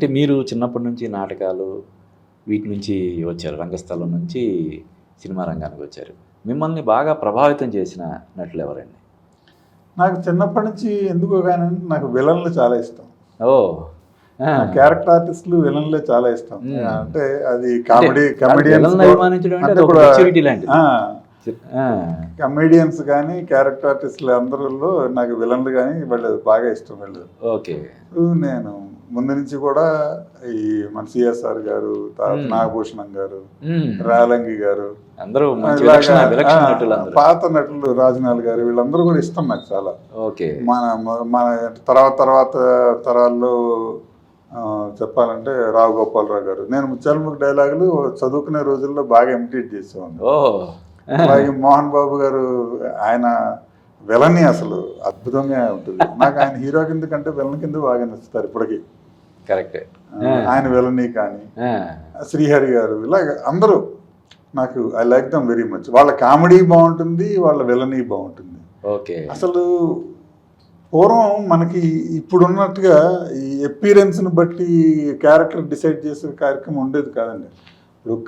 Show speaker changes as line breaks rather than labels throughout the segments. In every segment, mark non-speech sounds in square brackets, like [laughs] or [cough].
అంటే మీరు చిన్నప్పటి నుంచి నాటకాలు వీటి నుంచి వచ్చారు రంగస్థలం నుంచి సినిమా రంగానికి వచ్చారు. మిమ్మల్ని బాగా ప్రభావితం చేసిన నటులు ఎవరండి?
నాకు చిన్నప్పటి నుంచి ఎందుకో కానీ నాకు విలన్లు చాలా ఇష్టం.
ఓ.
క్యారెక్టర్ ఆర్టిస్టులు విలన్లే చాలా ఇష్టం. అంటే అది కామెడీ కమెడియన్స్. కమెడియన్స్ కానీ క్యారెక్టర్ ఆర్టిస్టులు అందరిలో నాకు విలన్లు కానీ వాళ్ళు బాగా ఇష్టం వాళ్ళు
ఓకే.
నేను ముందు నుంచి కూడా ఈ మన సిఎస్ఆర్ గారు. నాగభూషణం గారు. రాలంగి గారు
అందరూ
పాత నటులు రాజనాల్ గారు వీళ్ళందరూ కూడా ఇష్టం నాకు చాలా. మన మన తర్వాత తర్వాత తరాల్లో చెప్పాలంటే రావు గోపాలరావు గారు. నేను ముత్యాలముఖ డైలాగులు చదువుకునే రోజుల్లో బాగా ఇమిటేట్ చేసేవాడిని. అలాగే మోహన్ బాబు గారు ఆయన విలని అసలు అద్భుతంగా ఉంటుంది. నాకు ఆయన హీరో కింద కంటే విలన్ కింద బాగా నచ్చుతారు ఇప్పటికీ.
కరెక్టే.
ఆయన విలని కానీ శ్రీహరి గారు ఇలాగ అందరూ నాకు I like them very much వాళ్ళ కామెడీ బాగుంటుంది వాళ్ళ విలని బాగుంటుంది.
ఓకే.
అసలు పూర్వం మనకి ఇప్పుడు ఉన్నట్టుగా ఈ ఎపీరెన్స్ని బట్టి క్యారెక్టర్ డిసైడ్ చేసే కార్యక్రమం ఉండేది కాదండి. ఇప్పుడు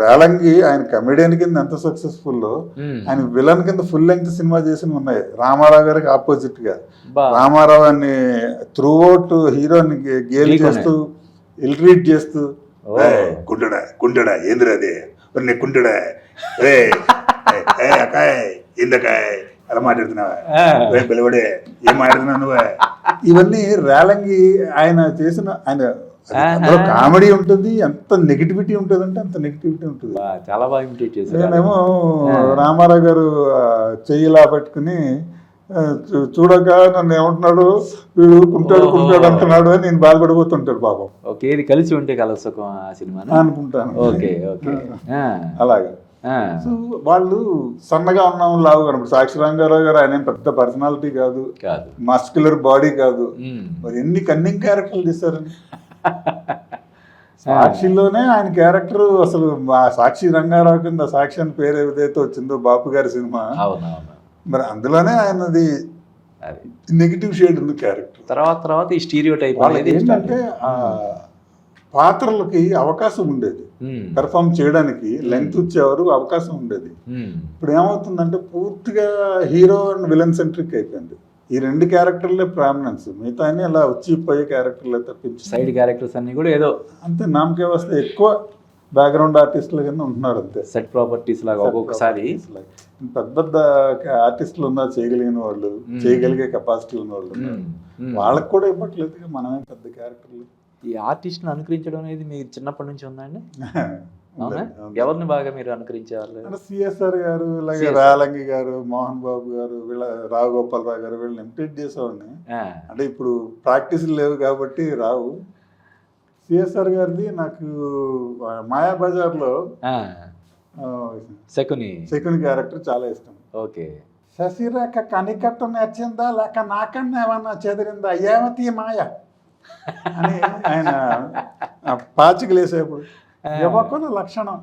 రేలంగి ఆయన కమెడియన్ కింద ఎంత సక్సెస్ఫుల్లో
మ్మ్.
ఆయన విలన్ కింద ఫుల్ లెంగ్త్ సినిమా చేసినవి ఉన్నాయి. రామారావు గారికి
ఆపోజిట్గా.
రామారావు అని త్రూ అవుట్ హీరోని గేల్. చేస్తూ ఇల్ట్రీట్ చేస్తూ.
ఓ.
"ఏయ్, కుంటుడా కుంటుడా ఏందిరా అది? మరి నీ కుంటుడా అకాయ్ అలా మాట్లాడుతున్నావా. ఏ మాట్లాడుతున్నావు నువ్వే? ఇవన్నీ రేలంగి ఆయన చేసిన ఆయన అందులో కామెడీ ఉంటుంది ఎంత నెగిటివిటీ ఉంటుంది అంటే అంత నెగిటివిటీ ఉంటుంది.
చాలా బాగా ఇమిటేట్ చేశారు
నేనేమో రామారావు గారు చెయ్యిలా పెట్టుకుని చూడక నన్ను ఏమంటున్నాడు? వీడు కుంటాడు కుంటాడు అంటున్నాడు అని నేను బాధపడిపోతుంటాడు పాపం.
ఓకే ఇది కలిసి ఉంటే కల సుఖం ఆ సినిమాను.
అనుకుంటాను.
Okay okay. [laughs]
అలాగా. సో వాళ్ళు సన్నగా ఉన్నాం లావు కనప్పుడు సాక్షి రంగారావు గారు ఆయన పెద్ద పర్సనాలిటీ కాదు. మస్కులర్ బాడీ కాదు. మరి ఎన్ని కన్నింగ్ క్యారెక్టర్లు తీశారని సాక్షిలోనే ఆయన క్యారెక్టర్ అసలు సాక్షి రంగారావు కింద సాక్షి అని పేరు ఏదైతే వచ్చిందో బాపు గారి సినిమా మరి అందులోనే ఆయనది నెగిటివ్ షేడ్ ఉంది క్యారెక్టర్.
తర్వాత తర్వాత ఈ స్టీరియో టైప్
ఏంటంటే ఆ పాత్రలకి అవకాశం ఉండేది. పెర్ఫామ్ చేయడానికి లెంగ్త్ వచ్చేవారు అవకాశం ఉండేది. ఇప్పుడు ఏమవుతుందంటే పూర్తిగా హీరో అండ్ విలన్ సెంట్రిక్ అయిపోయింది. ఈ రెండు క్యారెక్టర్లే ప్రామినెన్స్. మిగతా అన్ని అలా వచ్చి పోయే క్యారెక్టర్లే తప్పించి.
సైడ్ క్యారెక్టర్స్ అన్ని కూడా ఏదో
అంతే నామకే వస్తే ఎక్కువ బ్యాక్గ్రౌండ్ ఆర్టిస్టుల కింద ఉంటున్నారు అంతే.
సెట్ ప్రాపర్టీస్ లాగా ఒక్కొక్కసారి.
పెద్ద పెద్ద ఆర్టిస్టులు ఉన్నారు చేయగలిగిన వాళ్ళు. చేయగలిగే కెపాసిటీ ఉన్న వాళ్ళు. వాళ్ళకి కూడా ఇవ్వట్లేదు మనమే పెద్ద క్యారెక్టర్లు
ఈ ఆర్టిస్ట్ని అనుకరించడం అనేది మీరు చిన్నప్పటి నుంచి ఉందండి. [laughs] ఎవరిని బాగా మీరు అనుకరించేవాళ్ళు?
అంటే సిఎస్ఆర్ గారు ఇలాగే. రాలంగి గారు మోహన్ బాబు గారు వీళ్ళ రావు గోపాలరావు గారు వీళ్ళని ఇమిటేట్ చేసేవాడిని. అంటే ఇప్పుడు ప్రాక్టీసులు లేవు కాబట్టి రావు. సిఎస్ఆర్ గారిది నాకు మాయాబజార్లో
శకుని.
శకుని క్యారెక్టర్ చాలా ఇష్టం.
ఓకే.
శశిరేఖ కనికట్టు నచ్చిందా లేక నాకన్నా ఏమన్నా చెదిరిందా? ఏమతి మాయ? అని ఆయన ఆ పాచికలు వేసేప్పుడు యువకుల లక్షణం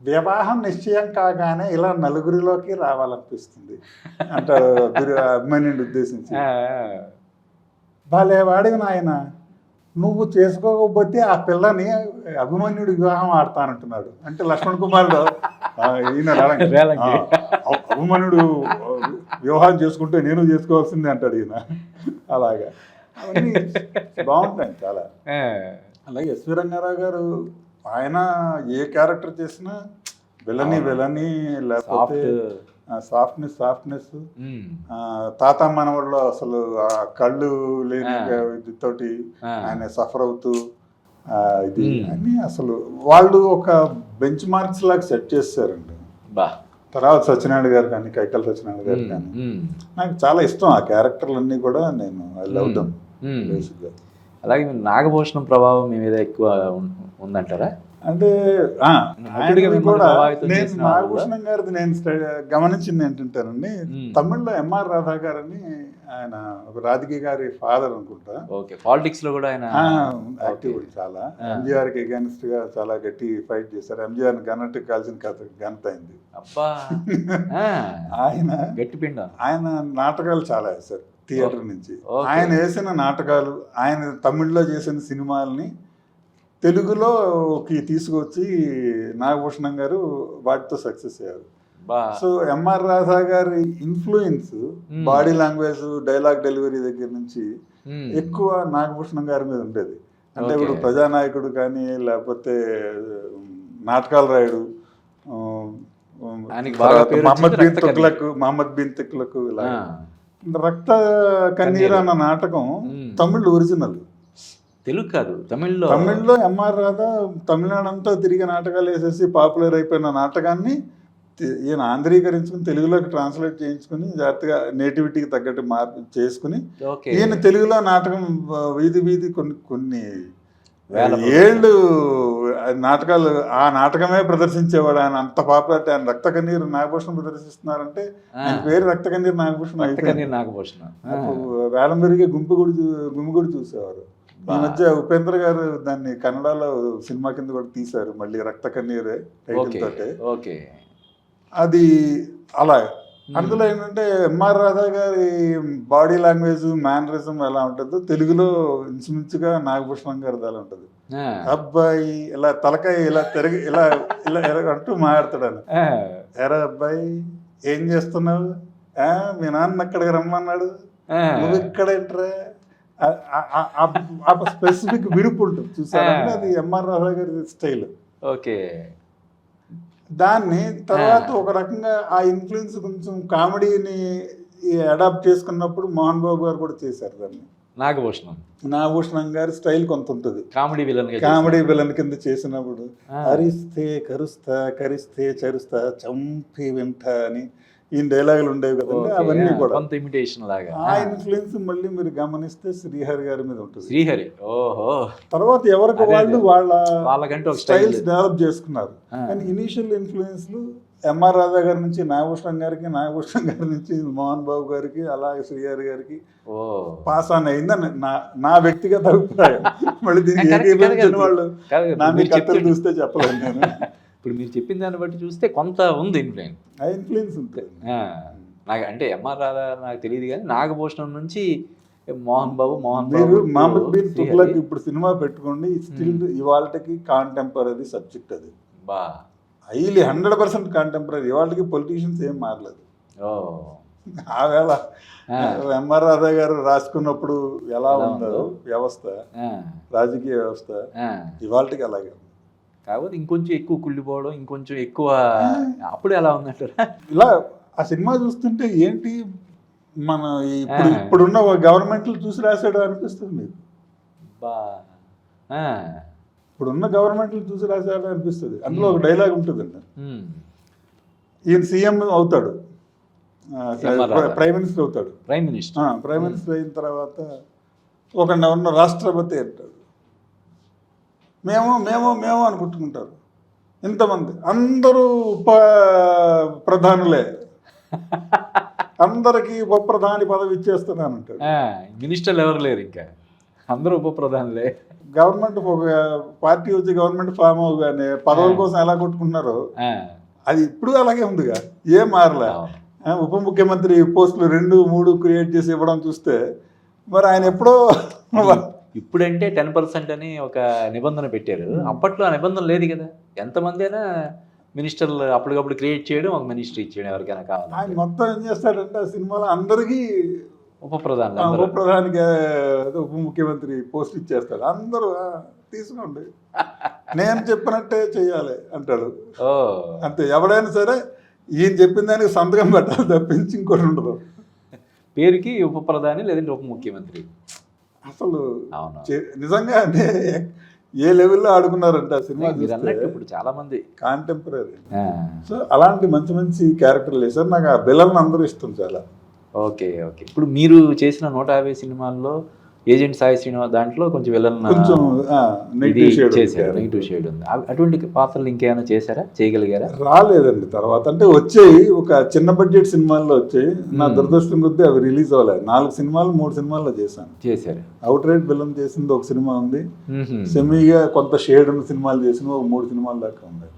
వివాహం నిశ్చయం కాగానే ఇలా నలుగురిలోకి రావాలనిపిస్తుంది అంటారు [laughs] గురు అభిమన్యుని ఉద్దేశించి.
ఆ,
భలే వాడివి నాయన. నువ్వు చేసుకోకపోతే ఆ పిల్లని అభిమన్యుడు వివాహం ఆడతానంటున్నాడు. అంటే లక్ష్మణ్ కుమారుడు ఈయన అభిమన్యుడు వివాహం చేసుకుంటే నేను చేసుకోవాల్సిందే అంటాడు ఈయన. అలాగా. అవన్నీ బాగుంటాయి చాలా. అలాగే ఎస్వి రంగారావు గారు ఆయన ఏ క్యారెక్టర్ చేసినా విలని విలని లేకపోతే
సాఫ్ట్
సాఫ్ట్నెస్ సాఫ్ట్నెస్. తాత మనవడిలో అసలు ఆ కళ్ళు లేని. తోటి ఆయన సఫర్ అవుతూ ఇది. అని అసలు వాళ్ళు ఒక బెంచ్ మార్క్స్ లాగా సెట్ చేస్తారండి
బా
తర్వాత సత్యనారాయణ గారు కానీ కైకల్ సత్యనారాయణ గారు. కానీ. నాకు చాలా ఇష్టం ఆ క్యారెక్టర్లు అన్నీ కూడా నేను ఐ లవ్ దమ్. బేసిక్గా
అలాగే నాగభూషణం ప్రభావం మీ మీద ఎక్కువ ఉందంటారా?
అంటే కూడా నేను నాగభూషణం గారిది నేను గమనించింది ఏంటంటారండి. తమిళ్ళో ఎంఆర్ రాధా గారని ఆయన ఒక రాజకీయ గారి ఫాదర్ అనుకుంటా.
ఓకే పాలిటిక్స్లో కూడా ఆయన
యాక్టివ్. చాలా. ఎంజీఆర్కి అగేన్స్ట్గా చాలా గట్టి ఫైట్ చేశారు. ఎంజీఆర్ గన్నట్టు కాల్సిన కథ ఘనత అయింది.
అబ్బా. [laughs]
ఆయన
గట్టి పిండం.
ఆయన నాటకాలు చాలా వేశారు థియేటర్ నుంచి. ఆయన వేసిన నాటకాలు ఆయన తమిళ్ళో చేసిన సినిమాల్ని తెలుగులోకి తీసుకొచ్చి నాగభూషణం గారు వాటితో సక్సెస్ అయ్యారు సో ఎంఆర్ రాధా గారి influence. Body language dialogue delivery దగ్గర నుంచి. ఎక్కువ నాగభూషణం గారి మీద ఉండేది అంటే. ఇప్పుడు ప్రజానాయకుడు కానీ లేకపోతే నాటకాలు రాయుడు మహమ్మద్ బిన్ తుగ్లక్ మహమ్మద్ బిన్ తుగ్లక్ ఇలా. రక్త కన్నీర్ అన్న నాటకం. తమిళ్ ఒరిజినల్
తెలుగు కాదు తమిళ్ళో.
తమిళ్ళో ఎంఆర్ రాధా తమిళనాడు అంతా తిరిగి నాటకాలు వేసేసి పాపులర్ అయిపోయిన నాటకాన్ని ఈయన ఆంధ్రీకరించుకుని తెలుగులోకి ట్రాన్స్లేట్ చేయించుకుని జాగ్రత్తగా నేటివిటీకి తగ్గట్టు మార్పు చేసుకుని ఈయన తెలుగులో నాటకం వీధి వీధి కొన్ని కొన్ని ఏళ్ళు నాటకాలు ఆ నాటకమే ప్రదర్శించేవాడు. ఆయన అంత పాపులారిటీ ఆయన రక్త కన్నీరు నాగభూషణం ప్రదర్శిస్తున్నారంటే. ఆయన పేరు రక్త కన్నీరు నాగభూషణం.
నాగభూషణం
గుంపు గుడి చూ- గుమ్మి గుడి చూసేవారు. ఈ. మధ్య ఉపేంద్ర గారు దాన్ని కన్నడలో సినిమా కింద కూడా తీశారు మళ్ళీ రక్త కన్నీరే టైటిల్ తోటే
ఓకే
అది అలా. అందులో ఏంటంటే ఎంఆర్ రాధా గారి బాడీ లాంగ్వేజ్ మేనరిజం ఎలా ఉంటుందో తెలుగులో ఇంచుమించుగా నాగభూషణం గారిది అలా ఉంటుంది. అబ్బాయి ఇలా తలకాయ ఇలా తిరిగి ఇలా ఇలా అంటూ మాట్లాడతాడు. ఎరా అబ్బాయి ఏం చేస్తున్నావు ఆ, మీ నాన్న అక్కడికి రమ్మన్నాడు. నువ్వు ఇక్కడ ఏంట్రా ఆ స్పెసిఫిక్ విడుపు ఉంటుంది. చూసారంటే అది ఎంఆర్ రాధా గారి స్టైల్.
ఓకే.
దాన్ని తర్వాత ఒక రకంగా ఆ ఇన్ఫ్లుయెన్స్ కొంచెం కామెడీని అడాప్ట్ చేసుకున్నప్పుడు మోహన్ బాబు గారు కూడా చేశారు దాన్ని.
నాగభూషణం.
నాగభూషణం గారి స్టైల్ కొంత ఉంటుంది.
కామెడీ విలన్
కామెడీ విలన్ కింద చేసినప్పుడు. అరిస్తే కరుస్తా కరిస్తే చరుస్తా చంపి వింట అని ఈ డైలాగులు ఉండేవి కదండి. అవన్నీ కూడా.
కొంత ఇమిటేషన్ లాగా.
ఆ ఇన్ఫ్లుయెన్స్ మళ్ళీ మీరు గమనిస్తే శ్రీహరి గారి మీద ఉంటుంది.
శ్రీహరి ఓహో.
తర్వాత ఎవరికి వాళ్ళు. వాళ్ళ
వాళ్ళకంటే
స్టైల్స్ డెవలప్ చేసుకున్నారు. కానీ ఇనీషియల్ ఇన్ఫ్లుయెన్స్లు ఎంఆర్ రాధా గారి నుంచి నాగభూషణం గారికి నాగభూషణం గారి నుంచి మోహన్ బాబు గారికి అలాగే శ్రీహరి గారికి పాస్ ఆన్ అయిందని నా నా వ్యక్తిగత అభిప్రాయం. [laughs] మళ్ళీ దీనికి. వాళ్ళు నా చూస్తే చెప్పలేను నేను. [laughs]
ఇప్పుడు మీరు చెప్పిన దాన్ని బట్టి చూస్తే కొంత ఉంది ఇన్ఫ్లుయెన్స్
ఇన్ఫ్లుయెన్స్ ఉంటుంది
నాకు అంటే ఎంఆర్ రాధా నాకు తెలియదు కానీ నాగభూషణం నుంచి మోహన్ బాబు మోహన్
మీరు
బాబు
మహమ్మద్ బిన్
శ్రీహరి.
తుగ్లక్ ఇప్పుడు సినిమా పెట్టుకోండి స్టిల్ ఇవాళకి కాంటెంపరీ సబ్జెక్ట్ అది
బా
హైలీ హండ్రెడ్ పర్సెంట్ కాంటెంపరీ ఇవాళకి పొలిటీషియన్స్ ఏం మారలేదు
ఓ
ఆ వేళ
ఆ.
ఎంఆర్ రాధా గారు రాసుకున్నప్పుడు ఎలా ఉందో. వ్యవస్థ రాజకీయ వ్యవస్థ. ఇవాళకి అలాగే ఉంది.
కాకపోతే ఇంకొంచెం ఎక్కువ కుళ్ళిపోవడం ఇంకొంచెం ఎక్కువ అప్పుడు ఎలా ఉందంటారా?
ఇలా ఆ సినిమా చూస్తుంటే ఏంటి మన ఇప్పుడు. ఇప్పుడున్న గవర్నమెంట్లు చూసి రాశాడు అనిపిస్తుంది
బా.
ఇప్పుడున్న గవర్నమెంట్లు చూసి రాశాడు అనిపిస్తుంది. అందులో ఒక డైలాగ్ ఉంటుందండి. ఈయన సీఎం అవుతాడు. ప్రైమ్ మినిస్టర్ అవుతాడు.
Prime minister.
ప్రైమ్ మినిస్టర్ అయిన తర్వాత ఒక ఉన్న రాష్ట్రపతి అంటాడు. మేము మేము మేము అనుకుంటుకుంటారు ఇంతమంది. అందరూ ఉప ప్రధానులే. అందరికీ ఉప ప్రధాని పదవి ఇచ్చేస్తున్నాను అంటాడు
ఆ, మినిస్టర్లు ఎవరు లేరు ఇంకా. అందరూ ఉప ప్రధానులే
గవర్నమెంట్ ఒక పార్టీ వచ్చి గవర్నమెంట్ ఫామ్ అవగానే పదవుల కోసం ఎలా కొట్టుకుంటున్నారో అది ఇప్పుడు అలాగే ఉందిగా. ఏం మారలే? ఉప ముఖ్యమంత్రి పోస్టులు రెండు మూడు క్రియేట్ చేసి ఇవ్వడం చూస్తే మరి ఆయన ఎప్పుడో
ఇప్పుడంటే టెన్ పర్సెంట్ అని ఒక నిబంధన పెట్టారు. అప్పట్లో ఆ నిబంధన లేదు కదా. ఎంతమంది అయినా మినిస్టర్లు అప్పటికప్పుడు క్రియేట్ చేయడం ఒక మినిస్టర్ ఇచ్చేయడం ఎవరికైనా
ఆయన
కావాలి
మొత్తం ఏం చేస్తాడంటే ఆ సినిమాలో అందరికీ
ఉప అందరూ.
ఉప ప్రధానికి ఉప ముఖ్యమంత్రి పోస్ట్ ఇచ్చేస్తాడు. అందరూ "ఆ, తీసుకోండి. నేను చెప్పినట్టే చెయ్యాలి అంటాడు.
ఓ.
అంతే ఎవడైనా సరే ఈయన చెప్పిన దానికి సంతకం పెట్టాలి తప్పించి ఇంకోటి ఉండదు.
పేరుకి ఉప ప్రధాని లేదంటే ఉప ముఖ్యమంత్రి.
అసలు నిజంగా ఏ లెవెల్లో ఆడుకున్నారంటే ఆ సినిమా
ఇప్పుడు చాలా మంది
కాంటెంపరీ సో అలాంటి మంచి మంచి క్యారెక్టర్లు వేశారు. నాకు ఆ బిల్లల్ని అందరూ ఇష్టం చాలా.
Okay okay. ఇప్పుడు మీరు చేసిన నూట యాభై సినిమాల్లో ఏజెంట్ సాయి శ్రీనివాస్ దాంట్లో కొంచెం విలన్ చేశారు. నెగిటివ్ షేడ్ ఉంది. అటువంటి పాత్రలు ఇంకేమైనా చేశారా? చేయగలిగారా?
రాలేదండి తర్వాత. అంటే వచ్చాయి ఒక చిన్న బడ్జెట్ సినిమాల్లో వచ్చాయి. నా. దురదృష్టం కొద్దీ అవి రిలీజ్ అవ్వలేదు. నాలుగు సినిమాలు మూడు సినిమాల్లో చేశాను.
చేశారు.
అవుట్ రైట్ బిల్లం చేసింది ఒక సినిమా ఉంది. సెమీగా కొంత షేడ్ ఉన్న సినిమాలు చేసిన ఒక మూడు సినిమాల దాకా ఉన్నాయి.